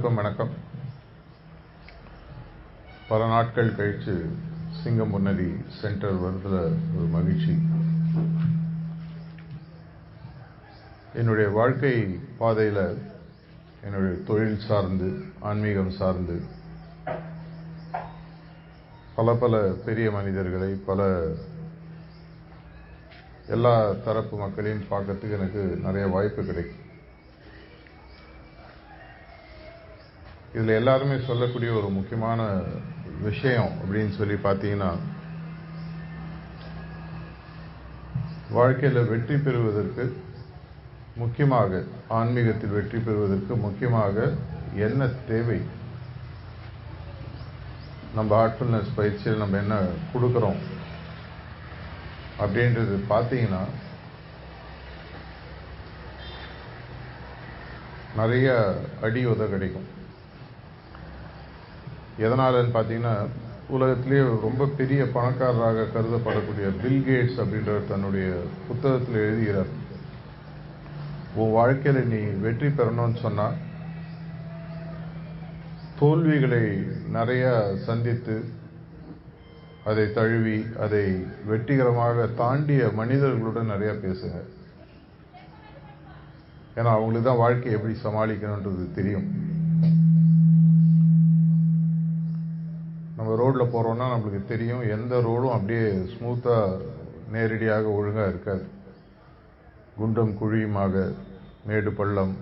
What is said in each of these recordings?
அனைவருக்கும் வணக்கம். பல நாட்கள் கழிச்சு சிங்கம் முன்னணி சென்டர் வருதுல ஒரு மகிழ்ச்சி. என்னுடைய வாழ்க்கை பாதையில் என்னுடைய தொழில் சார்ந்து ஆன்மீகம் சார்ந்து பல பல பெரிய மனிதர்களை பல எல்லா தரப்பு மக்களையும் பார்க்கறதுக்கு எனக்கு நிறைய வாய்ப்பு கிடைக்கும். இதில் எல்லாருமே சொல்லக்கூடிய ஒரு முக்கியமான விஷயம் அப்படின்னு சொல்லி பார்த்தீங்கன்னா வாழ்க்கையில் வெற்றி பெறுவதற்கு முக்கியமாக ஆன்மீகத்தில் வெற்றி பெறுவதற்கு முக்கியமாக என்ன தேவை? நம்ம ஹார்ட்ஃபுல்னஸ் பயிற்சியில் நம்ம என்ன கொடுக்குறோம்? அப்படின்றது பார்த்தீங்கன்னா நிறைய அடி உத கிடைக்கும். எதனாலன்னு பார்த்தீங்கன்னா உலகத்திலேயே ரொம்ப பெரிய பணக்காரராக கருதப்படக்கூடிய பில் கேட்ஸ் அப்படின்றவர் தன்னுடைய புத்தகத்தில் எழுதுகிறார். உன் வாழ்க்கையில் நீ வெற்றி பெறணும்னு சொன்னால் தோல்விகளை நிறைய சந்தித்து அதை தழுவி அதை வெற்றிகரமாக தாண்டிய மனிதர்களுடன் நிறையா பேசுங்க. ஏன்னா அவங்களுக்கு தான் வாழ்க்கையை எப்படி சமாளிக்கணுன்றது தெரியும். நம்ம ரோட்டில் போகிறோன்னா நம்மளுக்கு தெரியும் எந்த ரோடும் அப்படியே ஸ்மூத்தாக நேரடியாக ஒழுங்காக இருக்காது. குண்டும் குழியுமாக மேடு பள்ளம்.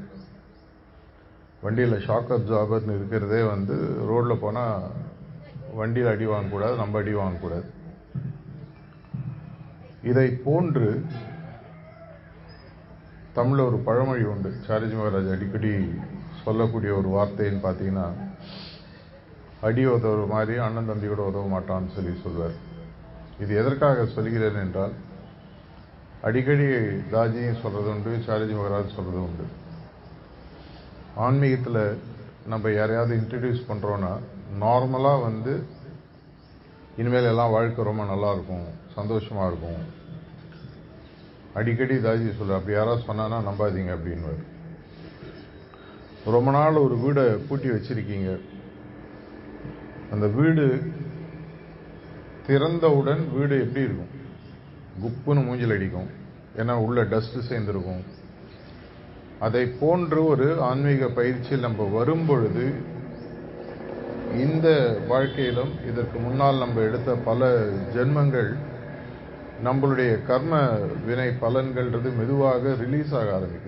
வண்டியில் ஷாக் அப்சார்பர்னு இருக்கிறதே வந்து ரோட்டில் போனால் வண்டியில் அடி வாங்கக்கூடாது நம்ம அடி வாங்கக்கூடாது. இதை போன்று தமிழில் ஒரு பழமொழி உண்டு. சாரஜி மகாராஜ் அடிக்கடி சொல்லக்கூடிய ஒரு வார்த்தைன்னு பார்த்தீங்கன்னா அடி உதவுற மாதிரி அண்ணன் தம்பி கூட உதவ மாட்டான்னு சொல்லி சொல்வார். இது எதற்காக சொல்கிறேன் என்றால் அடிக்கடி தாஜியும் சொல்கிறது உண்டு சாரஜி மகராஜ் சொல்கிறது உண்டு. ஆன்மீகத்தில் நம்ம யாரையாவது இன்ட்ரடியூஸ் பண்ணுறோன்னா நார்மலாக வந்து இனிமேல் எல்லாம் வாழ்க்கை ரொம்ப நல்லாயிருக்கும் சந்தோஷமாக இருக்கும். அடிக்கடி தாஜி சொல்ல அப்படி யாராவது சொன்னான்னா நம்பாதீங்க அப்படின்னு ரொம்ப நாள் ஒரு வீடை பூட்டி வச்சிருக்கீங்க. அந்த வீடு திறந்தவுடன் வீடு எப்படி இருக்கும்? குப்புன்னு மூஞ்சில் அடிக்கும். ஏன்னா உள்ள டஸ்ட்டு சேர்ந்துருக்கும். அதை போன்று ஒரு ஆன்மீக பயிற்சியில் நம்ம வரும் பொழுது இந்த வாழ்க்கையிலும் இதற்கு முன்னால் நம்ம எடுத்த பல ஜென்மங்கள் நம்மளுடைய கர்ம வினை பலன்கள்ன்றது மெதுவாக ரிலீஸ் ஆக ஆரம்பிக்கும்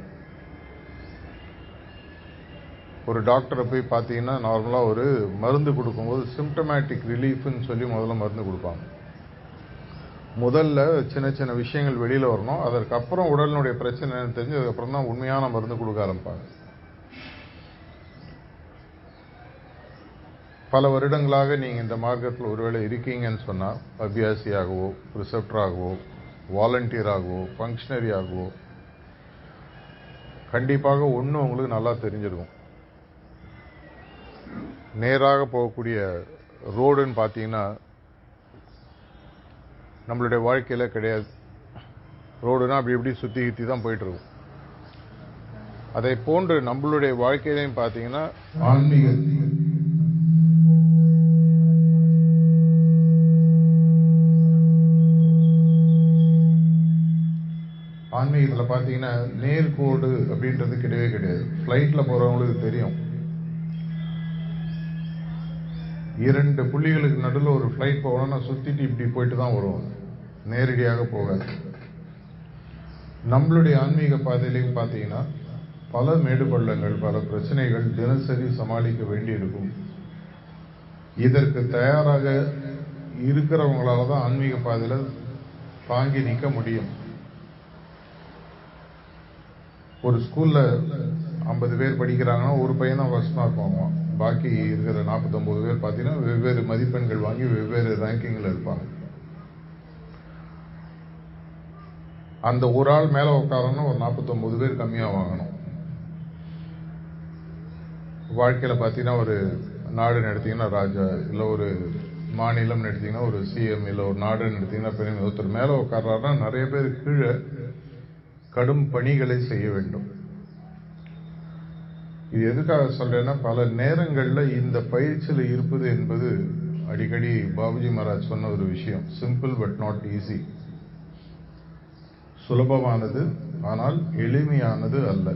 ஒரு டாக்டரை போய் பார்த்தீங்கன்னா நார்மலாக ஒரு மருந்து கொடுக்கும்போது சிம்டமேட்டிக் ரிலீஃப்னு சொல்லி முதல்ல மருந்து கொடுப்பாங்க. முதல்ல சின்ன சின்ன விஷயங்கள் வெளியில் வரணும். அதற்கப்புறம் உடலினுடைய பிரச்சனை தெரிஞ்சு அதுக்கப்புறம் தான் உண்மையான மருந்து கொடுக்க ஆரம்பிப்பாங்க. பல வருடங்களாக நீங்கள் இந்த மார்க்கெட்டில் ஒருவேளை இருக்கீங்கன்னு சொன்னால் அபியாசியாகவோ ரிசப்டராகவோ வாலண்டியராகவோ ஃபங்க்ஷனரியாகவோ கண்டிப்பாக ஒன்று உங்களுக்கு நல்லா தெரிஞ்சிருக்கும். நேராக போகக்கூடிய ரோடுன்னு பார்த்தீங்கன்னா நம்மளுடைய வாழ்க்கையில் கிடையாது. ரோடுனா அப்படி இப்படி சுற்றி சுற்றி தான் போயிட்டுருக்கும் அதை போன்று நம்மளுடைய வாழ்க்கையிலையும் பார்த்தீங்கன்னா ஆன்மீக ஆன்மீகத்தில் பார்த்தீங்கன்னா நேர்கோடு அப்படின்றது கிடையவே கிடையாது. ஃப்ளைட்டில் போகிறவங்களுக்கு தெரியும். இரண்டு புள்ளிகளுக்கு நடுவில் ஒரு ஃப்ளைட் போகணும்னா சுற்றிட்டு இப்படி போயிட்டு தான் வரும் நேரடியாக போகாது. நம்மளுடைய ஆன்மீக பாதையிலையும் பார்த்தீங்கன்னா பல மேடு பள்ளங்கள் பல பிரச்சனைகள் தினசரி சமாளிக்க வேண்டியிருக்கும். இதற்கு தயாராக இருக்கிறவங்களால தான் ஆன்மீக பாதையில் தாங்கி நிற்க முடியும். ஒரு ஸ்கூல்ல ஐம்பது பேர் படிக்கிறாங்கன்னா ஒரு பையன் தான் ஃபஸ்ட் மார்க் வாங்குவான். பாக்கி இருக்கிற நாற்பத்தொம்பது பேர் பார்த்தீங்கன்னா வெவ்வேறு மதிப்பெண்கள் வாங்கி வெவ்வேறு ரேங்கிங்கில் இருப்பாங்க. அந்த ஒரு ஆள் மேலே உட்காரணும் ஒரு நாற்பத்தொம்பது பேர் கம்மியாக வாங்கணும். வாழ்க்கையில் பார்த்தீங்கன்னா ஒரு நாடு நடத்திங்கன்னா ராஜா இல்லை ஒரு மாநிலம் எடுத்தீங்கன்னா ஒரு சிஎம் இல்லை ஒரு நாடுன்னு எடுத்தீங்கன்னா பெருமை. ஒருத்தர் மேலே உட்கார்றாருன்னா நிறைய பேர் கீழே கடும் பணிகளை செய்ய வேண்டும். இது எதுக்காக சொல்றேன்னா பல நேரங்களில் இந்த பயிற்சியில் இருப்பது என்பது அடிக்கடி பாபுஜி மகாராஜ் சொன்ன ஒரு விஷயம். சிம்பிள் பட் நாட் ஈஸி சுலபமானது ஆனால் எளிமையானது அல்ல.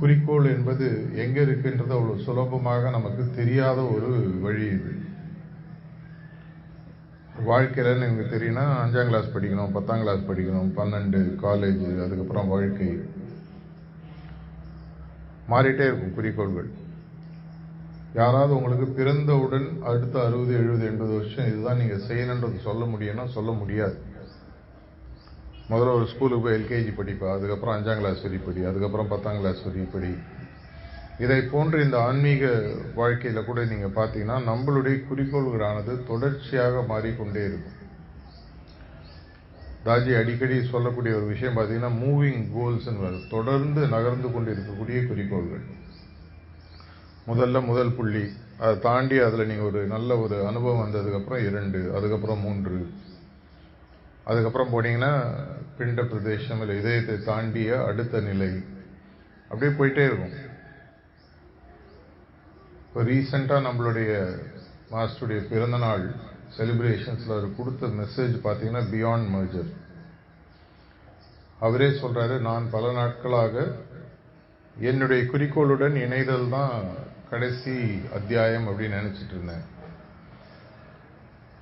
குறிக்கோள் என்பது எங்கே இருக்கின்றது அவ்வளோ சுலபமாக நமக்கு தெரியாத ஒரு வழி இது. வாழ்க்கையில எனக்கு தெரியும்னா அஞ்சாம் கிளாஸ் படிக்கணும் பத்தாம் கிளாஸ் படிக்கணும் பன்னெண்டு காலேஜ் அதுக்கப்புறம் வாழ்க்கை. மாறிட்டே இருக்கும் குறிக்கோள்கள். யாராவது உங்களுக்கு பிறந்தவுடன் அடுத்த அறுபது எழுபது எண்பது வருஷம் இதுதான் நீங்கள் செய்யணுன்றது சொல்ல முடியும்னா சொல்ல முடியாது. முதல்ல ஒரு ஸ்கூலுக்கு போய் எல்கேஜி படிப்பா அதுக்கப்புறம் அஞ்சாம் கிளாஸ் வரி படி அதுக்கப்புறம் பத்தாம் கிளாஸ் வரி படி. இதை போன்று இந்த ஆன்மீக வாழ்க்கையில் கூட நீங்கள் பார்த்தீங்கன்னா நம்மளுடைய குறிக்கோள்களானது தொடர்ச்சியாக மாறிக்கொண்டே இருக்கும். தாஜி அடிக்கடி சொல்லக்கூடிய ஒரு விஷயம் பார்த்தீங்கன்னா மூவிங் கோல்ஸ் தொடர்ந்து நகர்ந்து கொண்டு இருக்கக்கூடிய குறிக்கோள்கள். முதல்ல முதல் புள்ளி. அதை தாண்டி அதில் நீங்கள் ஒரு நல்ல ஒரு அனுபவம் வந்ததுக்கப்புறம் இரண்டு அதுக்கப்புறம் மூன்று. அதுக்கப்புறம் போனீங்கன்னா பிண்ட பிரதேசம் இல்லை இதயத்தை தாண்டிய அடுத்த நிலை. அப்படியே போயிட்டே இருக்கும். இப்போ ரீசெண்டாக நம்மளுடைய மாஸ்டருடைய பிறந்தநாள் செலிப்ரேஷன்ஸில் அவர் கொடுத்த மெசேஜ் பார்த்தீங்கன்னா பியாண்ட் மர்ஜர் அவரே சொல்கிறாரு நான் பல நாட்களாக என்னுடைய குறிக்கோளுடன் இணைதல் தான் கடைசி அத்தியாயம் அப்படின்னு நினச்சிட்டு இருந்தேன்.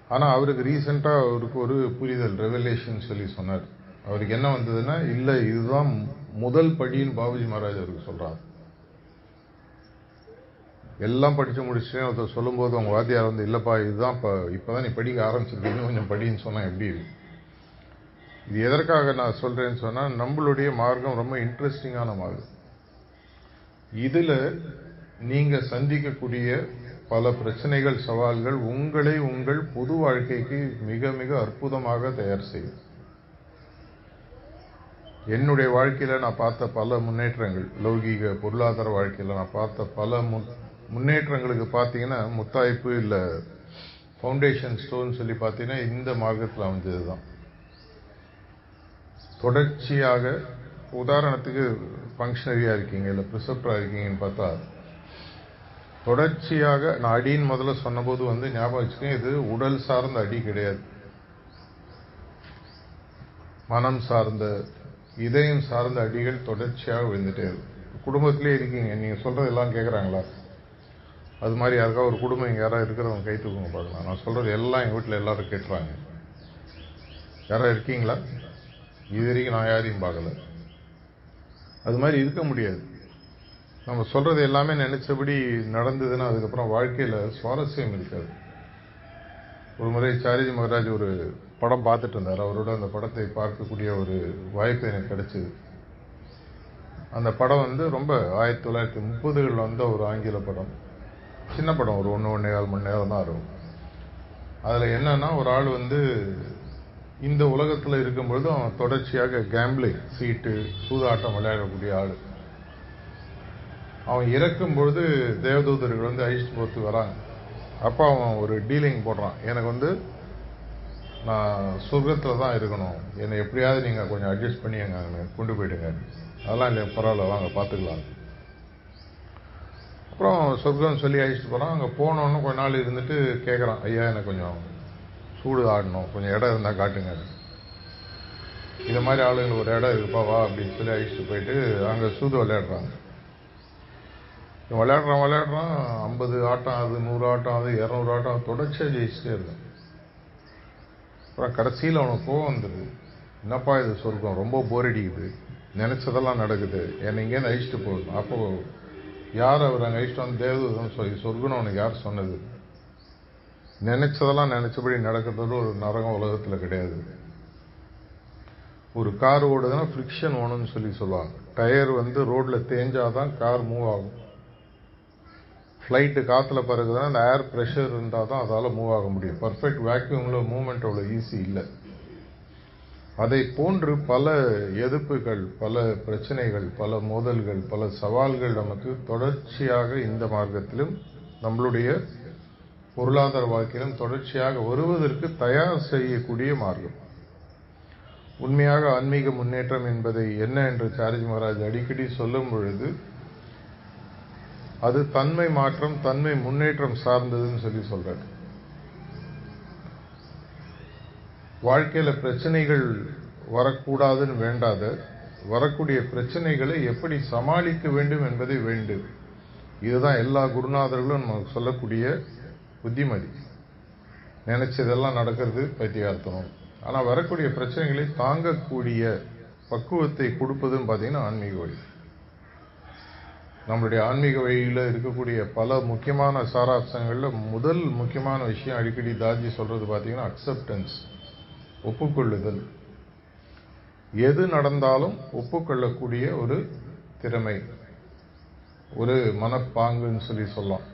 ஆனால் அவருக்கு ரீசெண்டாக அவருக்கு ஒரு புரிதல் ரெவலேஷன் சொல்லி சொன்னார். அவருக்கு என்ன வந்ததுன்னா இல்லை இதுதான் முதல் படின்னு பாபுஜி மகாராஜ் அவருக்கு சொல்கிறார் எல்லாம் படித்து முடிச்சுட்டு ஒருத்தர் சொல்லும்போது அவங்க வாத்தியார் வந்து இல்லைப்பா இதுதான் இப்போ இப்பதான் நீ படிக்க ஆரம்பிச்சிருக்கீங்க கொஞ்சம் படின்னு சொன்னால் எப்படி இருக்கு இது எதற்காக நான் சொல்கிறேன்னு சொன்னால் நம்மளுடைய மார்க்கம் ரொம்ப இன்ட்ரெஸ்டிங்கான மார்க்கம். இதில் நீங்கள் சந்திக்கக்கூடிய பல பிரச்சனைகள் சவால்கள் உங்களை உங்கள் பொது வாழ்க்கைக்கு மிக மிக அற்புதமாக தயார் செய்யும். என்னுடைய வாழ்க்கையில் நான் பார்த்த பல முன்னேற்றங்கள் லௌகீக பொருளாதார வாழ்க்கையில் நான் பார்த்த பல முன்னேற்றங்களுக்கு பார்த்தீங்கன்னா முத்தாய்ப்பு இல்லை ஃபவுண்டேஷன் ஸ்டோன் சொல்லி பார்த்தீங்கன்னா இந்த மார்க்கத்தில் அமைஞ்சது தான் தொடர்ச்சியாக உதாரணத்துக்கு ஃபங்க்ஷனரியாக இருக்கீங்க இல்லை ப்ரிசப்டாக இருக்கீங்கன்னு பார்த்தா தொடர்ச்சியாக நான் அடின்னு முதல்ல சொன்னபோது வந்து ஞாபகம் வச்சுக்கேன் இது உடல் சார்ந்த அடி கிடையாது. மனம் சார்ந்த இதயம் சார்ந்த அடிகள் தொடர்ச்சியாக விழுந்துட்டே இருக்கும். குடும்பத்திலே இருக்கீங்க நீங்கள் சொல்கிறதெல்லாம் கேட்குறாங்களா அது மாதிரி யாருக்கா ஒரு குடும்பம் இங்கே யாராவது இருக்கிறவங்க கை தூக்குங்க பார்க்கலாம் நான் சொல்கிறது எல்லாம் எங்கள் வீட்டில் எல்லோரும் கேட்டுறாங்க. யாராவது இருக்கீங்களா? இது வரைக்கும் நான் யாரையும் பார்க்கல. அது மாதிரி இருக்க முடியாது. நம்ம சொல்கிறது எல்லாமே நினச்சபடி நடந்ததுன்னா அதுக்கப்புறம் வாழ்க்கையில் சுவாரஸ்யம் இருக்காது. ஒரு முறை சாரிஜி மகராஜ் ஒரு படம் பார்த்துட்டு இருந்தார். அவரோட அந்த படத்தை பார்க்கக்கூடிய ஒரு வாய்ப்பு எனக்கு கிடச்சிது. அந்த படம் வந்து ரொம்ப ஆயிரத்தி தொள்ளாயிரத்தி முப்பதுகளில் வந்த ஒரு ஆங்கில படம். சின்ன படம் ஒரு ஒன்று ஒன்றே கால் மணி நேரம் தான் இருக்கும் அதில் என்னன்னா ஒரு ஆள் வந்து இந்த உலகத்தில் இருக்கும்பொழுது அவன் தொடர்ச்சியாக கேம்பிளிங் சீட்டு சூதாட்டம் விளையாடக்கூடிய ஆள். அவன் இறக்கும் பொழுது தேவதூதர்கள் வந்து அழிச்சிட்டு போத்து வராங்க. அப்போ அவன் ஒரு டீலிங் போடுறான். எனக்கு வந்து நான் சொர்க்கத்தில் தான் இருக்கணும். என்னை எப்படியாவது நீங்கள் கொஞ்சம் அட்ஜஸ்ட் பண்ணி எங்க கொண்டு போயிடுங்க. அதெல்லாம் இல்லை பரவாயில்ல வாங்க பார்த்துக்கலாம் அப்புறம் சொர்க்கம் சொல்லி அழிச்சிட்டு போகிறான் அங்கே போனோன்னு கொஞ்ச நாள் இருந்துட்டு கேட்குறான் ஐயா எனக்கு கொஞ்சம் சூடு ஆடணும். கொஞ்சம் இடம் இருந்தால் காட்டுங்க. இந்த மாதிரி ஆளுங்களுக்கு ஒரு இடம் இருக்குப்பா வா அப்படின்னு சொல்லி அழிச்சிட்டு போயிட்டு அங்கே சூது விளையாடுறாங்க. விளையாடுறான் விளையாடுறான். ஐம்பது ஆட்டம் அது நூறு ஆட்டம் அது இரநூறு ஆட்டம் தொடர்ச்சியாக ஜெயிச்சுட்டே இருந்தேன் அப்புறம் கடைசியில் அவனுக்கு கோவம் வந்துடுது என்னப்பா இது சொர்க்கம்? ரொம்ப போர் அடிக்குது. நினச்சதெல்லாம் நடக்குது. என்னை இங்கேருந்து அழிச்சிட்டு போகணும் அப்போ யார் அவர் அங்கே அழிச்சிட்டு வந்து தேவதூதன் சொல்லி சொர்க்கணும் அவனுக்கு யார் சொன்னது? நினச்சதெல்லாம் நினச்சபடி நடக்கிறது ஒரு நரகம் உலகத்தில் கிடையாது. ஒரு கார் ஓடுதுன்னா ஃப்ரிக்ஷன் ஓணும்னு சொல்லி சொல்லுவாங்க. டயர் வந்து ரோட்டில் தேஞ்சாதான் கார் மூவ் ஆகும். ஃப்ளைட்டு காற்றுல பறகுதுன்னா அந்த ஏர் ப்ரெஷர் இருந்தால் தான் அதால் மூவ் ஆக முடியும். பர்ஃபெக்ட் வேக்யூமில் மூவ்மெண்ட் அவ்வளோ ஈஸி இல்லை. அதை போன்று பல எதிர்ப்புகள் பல பிரச்சனைகள் பல மோதல்கள் பல சவால்கள் நமக்கு தொடர்ச்சியாக இந்த மார்க்கத்திலும் நம்மளுடைய பொருளாதார வாழ்க்கையிலும் தொடர்ச்சியாக வருவதற்கு தயார் செய்யக்கூடிய மார்க்கம். உண்மையாக ஆன்மீக முன்னேற்றம் என்பதை என்ன என்று சாரஜி மகாராஜ் அடிக்கடி சொல்லும் பொழுது அது தன்மை மாற்றம் தன்மை முன்னேற்றம் சார்ந்ததுன்னு சொல்லி சொல்கிறார் வாழ்க்கையில் பிரச்சனைகள் வரக்கூடாதுன்னு வேண்டாத வரக்கூடிய பிரச்சனைகளை எப்படி சமாளிக்க வேண்டும் என்பதை வேண்டும் இதுதான் எல்லா குருநாதர்களும் நமக்கு சொல்லக்கூடிய புத்திமதி. நினைச்சதெல்லாம் நடக்கிறது பைத்தியார்த்தனம் ஆனால் வரக்கூடிய பிரச்சனைகளை தாங்கக்கூடிய பக்குவத்தை கொடுப்பதுன்னு பார்த்தீங்கன்னா ஆன்மீக வழி. நம்மளுடைய ஆன்மீக வழியில் இருக்கக்கூடிய பல முக்கியமான சாராம்சங்களில் முதல் முக்கியமான விஷயம் அடிக்கடி தாஜி சொல்கிறது பார்த்தீங்கன்னா அக்செப்டன்ஸ் ஒப்புக்கொள்ளுதல். எது நடந்தாலும் ஒப்புக்கொள்ளக்கூடிய ஒரு திறமை. ஒரு மனப்பாங்குன்னு சொல்லி சொல்லலாம்.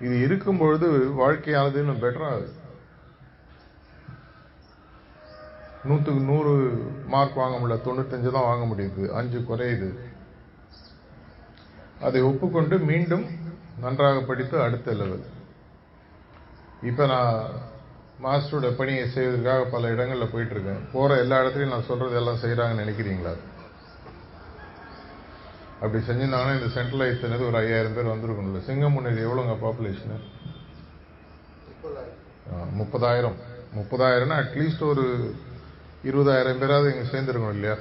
இது இருக்கும் பொழுது வாழ்க்கையானது இன்னும் பெட்டராகுது நூற்றுக்கு நூறு மார்க் வாங்க முடியல தொண்ணூத்தஞ்சு தான் வாங்க முடியுது. அஞ்சு குறையுது. அதை ஒப்புக்கொண்டு மீண்டும் நன்றாக படித்து அடுத்த லெவல் இப்போ நான் மாஸ்டரோட பணியை செய்வதற்காக பல இடங்களில் போயிட்டு இருக்கேன் போகிற எல்லா இடத்துலையும் நான் சொல்றது எல்லாம் செய்கிறாங்கன்னு நினைக்கிறீங்களா? அப்படி செஞ்சிருந்தாங்கன்னா இந்த சென்ட்ரல் இத்தனது ஒரு ஐயாயிரம் பேர் வந்திருக்கணும்ல. சிங்கமுன்னேரி எவ்வளோங்க பாப்புலேஷனு முப்பதாயிரம். முப்பதாயிரம்னா அட்லீஸ்ட் ஒரு இருபதாயிரம் பேராவது இங்கே சேர்ந்துருக்கணும் இல்லையா?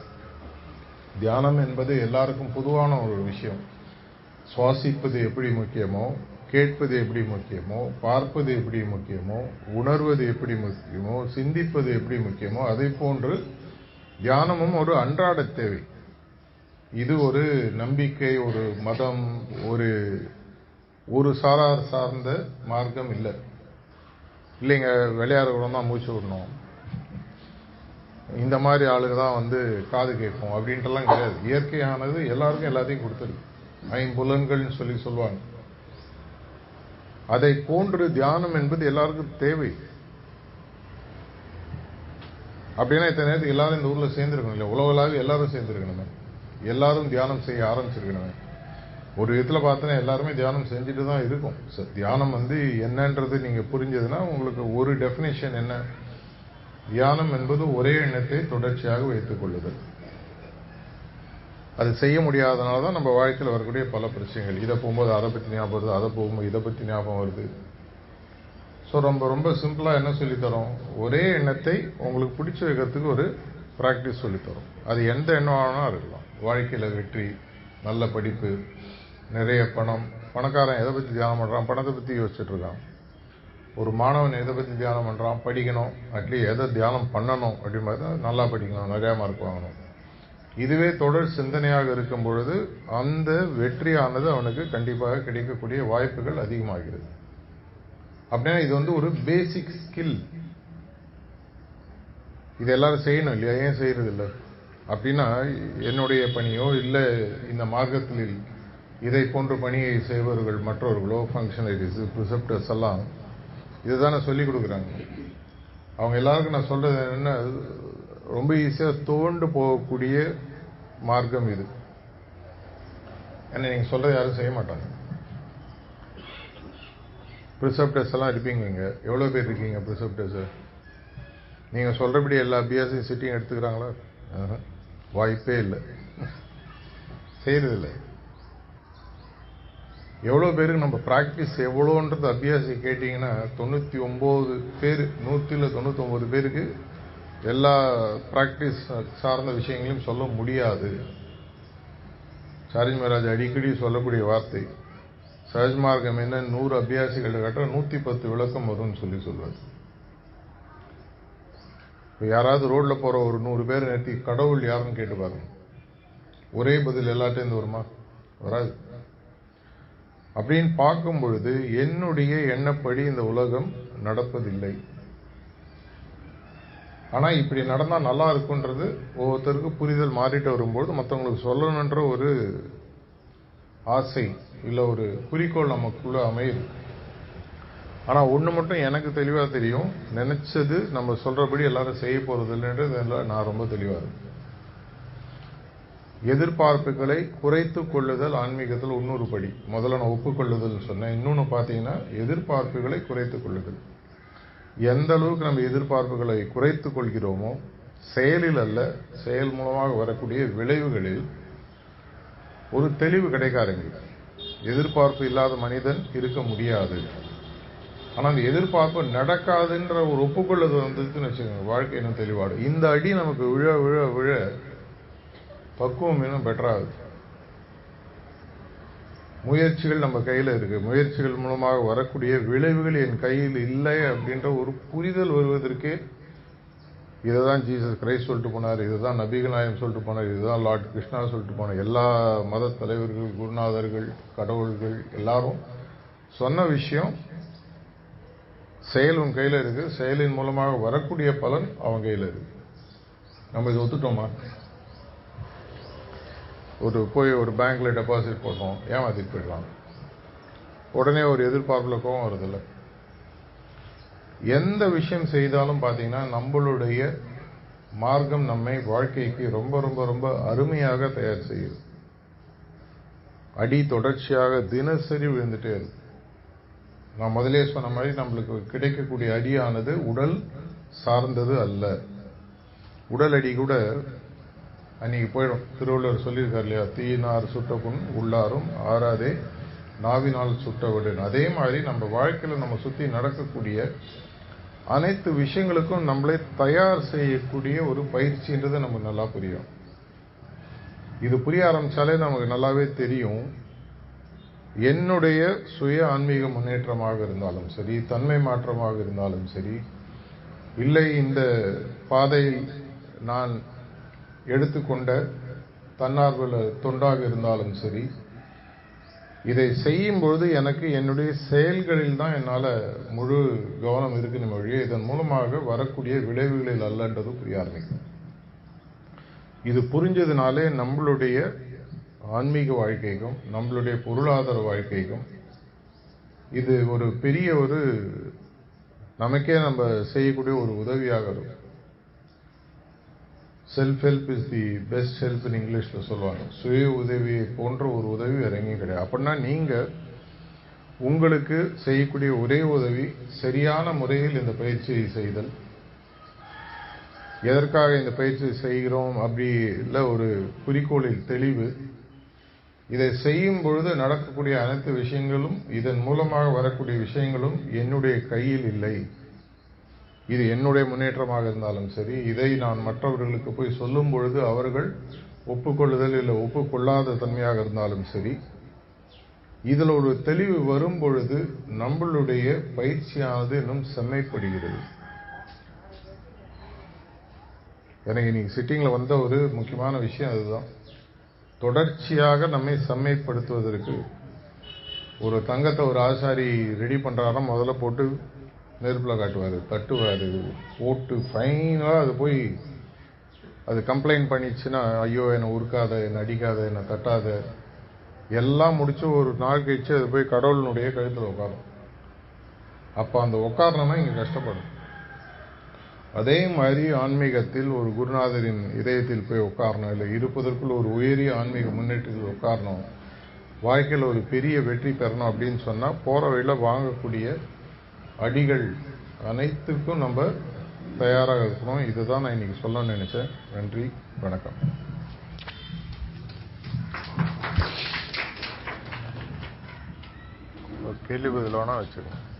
தியானம் என்பது எல்லாருக்கும் பொதுவான ஒரு விஷயம். சுவாசிப்பது எப்படி முக்கியமோ கேட்பது எப்படி முக்கியமோ பார்ப்பது எப்படி முக்கியமோ உணர்வது எப்படி முக்கியமோ சிந்திப்பது எப்படி முக்கியமோ அதை போன்று தியானமும் ஒரு அன்றாட தேவை. இது ஒரு நம்பிக்கை ஒரு மதம் ஒரு ஒரு சாரார் சார்ந்த மார்க்கம் இல்லை. இல்லைங்க விளையாடுறவங்க தான் மூச்சு விடணும். இந்த மாதிரி ஆளுங்க தான் வந்து காது கேட்கும் அப்படின்ட்டுலாம் கிடையாது. இயற்கையானது எல்லாருக்கும் எல்லாத்தையும் கொடுத்துருக்கு ஐம்புலன்கள்னு சொல்லி சொல்லுவாங்க. அதை போன்று தியானம் என்பது எல்லாருக்கும் தேவை. அப்படின்னா இத்தனை நேரத்துக்கு எல்லாரும் இந்த ஊர்ல சேர்ந்துருக்கணும் இல்லை உலகளாவே எல்லாரும் சேர்ந்துருக்கணுமே. எல்லாரும் தியானம் செய்ய ஆரம்பிச்சிருக்கணுமே. ஒரு விதத்தில் பார்த்தோன்னா எல்லாருமே தியானம் செஞ்சுட்டு தான் இருக்கும். தியானம் வந்து என்னன்றது நீங்கள் புரிஞ்சதுன்னா உங்களுக்கு ஒரு டெஃபினேஷன் என்ன? தியானம் என்பது ஒரே எண்ணத்தை தொடர்ச்சியாக வைத்துக் கொள்ளுதல். அது செய்ய முடியாதனால தான் நம்ம வாழ்க்கையில் வரக்கூடிய பல பிரச்சனைகள். இதை போகும்போது அதை பற்றி ஞாபகம் வருது அதை போகும்போது இதை பற்றி ஞாபகம் வருது. ஸோ ரொம்ப ரொம்ப சிம்பிளாக என்ன சொல்லித்தரோம்? ஒரே எண்ணத்தை உங்களுக்கு பிடிச்ச வைக்கிறதுக்கு ஒரு ப்ராக்டிஸ் சொல்லித்தரோம். அது எந்த எண்ணம் ஆனாலும் இருக்கலாம் வாழ்க்கையில் வெற்றி நல்ல படிப்பு நிறைய பணம். பணக்காரன் எதை பற்றி தியானம் பண்ணுறான் பணத்தை பற்றி யோசிச்சுட்ருக்கான் ஒரு மாணவன் எதை பற்றி தியானம் பண்ணுறான் படிக்கணும். அட்லீஸ்ட் எதை தியானம் பண்ணணும் அப்படின்னு நல்லா படிக்கணும் நிறையா மார்க் வாங்கணும். இதுவே தொடர் சிந்தனையாக இருக்கும் பொழுது அந்த வெற்றியானது அவனுக்கு கண்டிப்பாக கிடைக்கக்கூடிய வாய்ப்புகள் அதிகமாகிறது. அப்படின்னா இது வந்து ஒரு பேசிக் ஸ்கில் இது எல்லாரும் செய்யணும் இல்லையா? ஏன் செய்யறது இல்லை அப்படின்னா என்னுடைய பணியோ இல்லை இந்த மார்க்கத்தில் இதை போன்ற பணியை செய்பவர்கள் மற்றவர்களோ ஃபங்க்ஷனரிஸ் ப்ரிசெப்டர்ஸ் எல்லாம் இதுதானே சொல்லிக் கொடுக்குறாங்க. அவங்க எல்லாருக்கும் நான் சொல்றது என்ன? ரொம்ப ஈஸியாக தோண்டு போகக்கூடிய மார்க்கம் இது. ஏன்னா நீங்கள் சொல்கிறது யாரும் செய்ய மாட்டாங்க. ப்ரிசப்டர்ஸ் எல்லாம் இருப்பீங்க எவ்வளோ பேர் இருக்கீங்க ப்ரிசப்டர்ஸு நீங்கள் சொல்கிறபடி எல்லா அபியாசையும் சிட்டியும் எடுத்துக்கிறாங்களா? வாய்ப்பே இல்லை. செய்கிறதில்லை எவ்வளோ பேருக்கு நம்ம ப்ராக்டிஸ் எவ்வளோன்றது அபியாசி கேட்டிங்கன்னா தொண்ணூற்றி ஒம்பது பேர் நூற்றில் தொண்ணூற்றி ஒம்பது பேருக்கு எல்லா ப்ராக்டிஸ் சார்ந்த விஷயங்களையும் சொல்ல முடியாது. சாரிஜ் மகாராஜ் அடிக்கடி சொல்லக்கூடிய வார்த்தை சஹஜ் மார்க்கம் என்ன? நூறு அபியாசிகள் கட்ட நூற்றி பத்து விளக்கம் வரும்னு சொல்லி சொல்வார் இப்போ யாராவது ரோட்டில் போகிற ஒரு நூறு பேர் நிறுத்தி கடவுள் யாருன்னு கேட்டு பாருங்க. ஒரே பதில் எல்லாத்தையும் வருமா? வராது. அப்படின்னு பார்க்கும் பொழுது என்னுடைய எண்ணப்படி இந்த உலகம் நடப்பதில்லை. ஆனால் இப்படி நடந்தால் நல்லா இருக்குன்றது ஒவ்வொருத்தருக்கு புரிதல் மாறிட்டு வரும்போது மற்றவங்களுக்கு சொல்லணுன்ற ஒரு ஆசை இல்லை ஒரு குறிக்கோள் நமக்குள்ளே அமையுது. ஆனால் ஒன்று மட்டும் எனக்கு தெளிவாக தெரியும். நினச்சது நம்ம சொல்கிறபடி எல்லாரும் செய்ய போகிறது இல்லைன்றது நான் ரொம்ப தெளிவாக இருக்கேன். எதிர்பார்ப்புகளை குறைத்து கொள்ளுதல் ஆன்மீகத்தில் இன்னொரு படி. முதல்ல நான் ஒப்புக்கொள்ளுதல் சொன்னேன். இன்னொன்று பார்த்தீங்கன்னா எதிர்பார்ப்புகளை குறைத்து கொள்ளுதல். எந்த அளவுக்கு நம்ம எதிர்பார்ப்புகளை குறைத்து கொள்கிறோமோ செயலில் அல்ல செயல் மூலமாக வரக்கூடிய விளைவுகளில் ஒரு தெளிவு கிடைக்காதுங்க எதிர்பார்ப்பு இல்லாத மனிதன் இருக்க முடியாது. ஆனால் அந்த எதிர்பார்ப்பு நடக்காதுன்ற ஒரு ஒப்புக்கொள்ளது வந்ததுன்னு வச்சுக்கோங்க வாழ்க்கை இன்னும் தெளிவாடு இந்த அடி நமக்கு விழ விழ விழ பக்குவம் இன்னும் பெட்டராகுது முயற்சிகள் நம்ம கையில் இருக்குது முயற்சிகள் மூலமாக வரக்கூடிய விளைவுகள் என் கையில் இல்லை அப்படின்ற ஒரு புரிதல் வருவதற்கே இதுதான் ஜீசஸ் கிரைஸ்ட் சொல்லிட்டு போனார் இதுதான் நபிகள் நாயம் சொல்லிட்டு போனார் இதுதான் லார்ட் கிருஷ்ணா சொல்லிட்டு போனார். எல்லா மத தலைவர்கள் குருநாதர்கள் கடவுள்கள் எல்லாரும் சொன்ன விஷயம் செயல் உன் கையில் இருக்குது செயலின் மூலமாக வரக்கூடிய பலன் அவன் கையில் இருக்குது நம்ம இதை ஒத்துட்டோமா? ஒரு போய் ஒரு பேங்க்கில் டெபாசிட் போட்டோம் ஏமாத்திட்டு போயிடலாம் உடனே ஒரு எதிர்பார்ப்பில் கோவம் வருதில்ல. எந்த விஷயம் செய்தாலும் பார்த்தீங்கன்னா நம்மளுடைய மார்க்கம் நம்மை வாழ்க்கைக்கு ரொம்ப ரொம்ப ரொம்ப அருமையாக தயார் செய்யுது. அடி தொடர்ச்சியாக தினசரி விழுந்துட்டே இருக்கு. நான் முதலே சொன்ன மாதிரி நம்மளுக்கு கிடைக்கக்கூடிய அடியானது உடல் சார்ந்தது அல்ல. உடல் அடி கூட அன்னைக்கு போயிடும். திருவள்ளுவர் சொல்லியிருக்கார் இல்லையா? தீயினார் சுட்ட புண் உள்ளாரும் ஆறாதே நாவினால் சுட்ட விடுன்னு அதே மாதிரி நம்ம வாழ்க்கையில் நம்ம சுற்றி நடக்கக்கூடிய அனைத்து விஷயங்களுக்கும் நம்மளே தயார் செய்யக்கூடிய ஒரு பயிற்சின்றது நமக்கு நல்லா புரியும். இது புரிய ஆரம்பித்தாலே நமக்கு நல்லாவே தெரியும். என்னுடைய சுய ஆன்மீக முன்னேற்றமாக இருந்தாலும் சரி தன்மை மாற்றமாக இருந்தாலும் சரி இல்லை இந்த பாதையில் நான் எடுத்துக்கொண்ட தன்னார்வல தொண்டாக இருந்தாலும் சரி இதை செய்யும் பொழுது எனக்கு என்னுடைய செயல்களில் தான் என்னால் முழு கவனம் இருக்கணும் வழியே இதன் மூலமாக வரக்கூடிய விளைவுகளில் அல்லன்றது புரிய ஆரம்பிக்கும் இது புரிஞ்சதுனாலே நம்மளுடைய ஆன்மீக வாழ்க்கைக்கும் நம்மளுடைய பொருளாதார வாழ்க்கைக்கும் இது ஒரு பெரிய ஒரு நமக்கே நம்ம செய்யக்கூடிய ஒரு உதவியாக இருக்கும். Self help is the best help in சொல்லுவாங்க. சுய உதவியை போன்ற ஒரு உதவி வேற எங்கேயும் கிடையாது. அப்படின்னா நீங்கள் உங்களுக்கு செய்யக்கூடிய ஒரே உதவி சரியான முறையில் இந்த பயிற்சியை செய்தல். எதற்காக இந்த பயிற்சி செய்கிறோம் அப்படி இல்லை ஒரு குறிக்கோளில் தெளிவு. இதை செய்யும் பொழுது நடக்கக்கூடிய அனைத்து விஷயங்களும் இதன் மூலமாக வரக்கூடிய விஷயங்களும் என்னுடைய கையில் இல்லை. இது என்னுடைய முன்னேற்றமாக இருந்தாலும் சரி இதை நான் மற்றவர்களுக்கு போய் சொல்லும் பொழுது அவர்கள் ஒப்புக்கொள்ளுதல் இல்லை ஒப்புக்கொள்ளாத தன்மையாக இருந்தாலும் சரி இதில் ஒரு தெளிவு வரும் பொழுது நம்மளுடைய பயிற்சியானது இன்னும் செம்மைப்படுகிறது. எனக்கு இன்னைக்கு சிட்டிங்கில் வந்த ஒரு முக்கியமான விஷயம் அதுதான். தொடர்ச்சியாக நம்மை செம்மைப்படுத்துவதற்கு ஒரு தங்கத்தை ஒரு ஆசாரி ரெடி பண்ணுறாருன்னா முதல்ல போட்டு நெருப்பில் காட்டுவார் தட்டுவார் போட்டு ஃபைனலாக அது போய் அது கம்ப்ளைண்ட் பண்ணிச்சுன்னா ஐயோ என்னை உருக்காத என்னை அடிக்காத என்னை தட்டாத. எல்லாம் முடிச்சு ஒரு நாள் கழிச்சு அது போய் கடவுளினுடைய கழுத்தில் உட்காரும் அப்போ அந்த உட்காரணும்னா இங்கே கஷ்டப்படும். அதே மாதிரி ஆன்மீகத்தில் ஒரு குருநாதரின் இதயத்தில் போய் உட்காரணும் இல்லை இருப்பதற்குள் ஒரு உயரிய ஆன்மீக முன்னேற்றத்தில் உட்காரணும் வாழ்க்கையில் ஒரு பெரிய வெற்றி பெறணும் அப்படின்னு சொன்னால் போகிற வழியில் வாங்கக்கூடிய அடிகள் அனைத்துக்கும் நம்ம தயாராக இருக்கணும் இதுதான் நான் இன்னைக்கு சொல்லணும்னு நினைச்சேன். நன்றி வணக்கம். கேள்வி பதிலானா வச்சுக்கோங்க.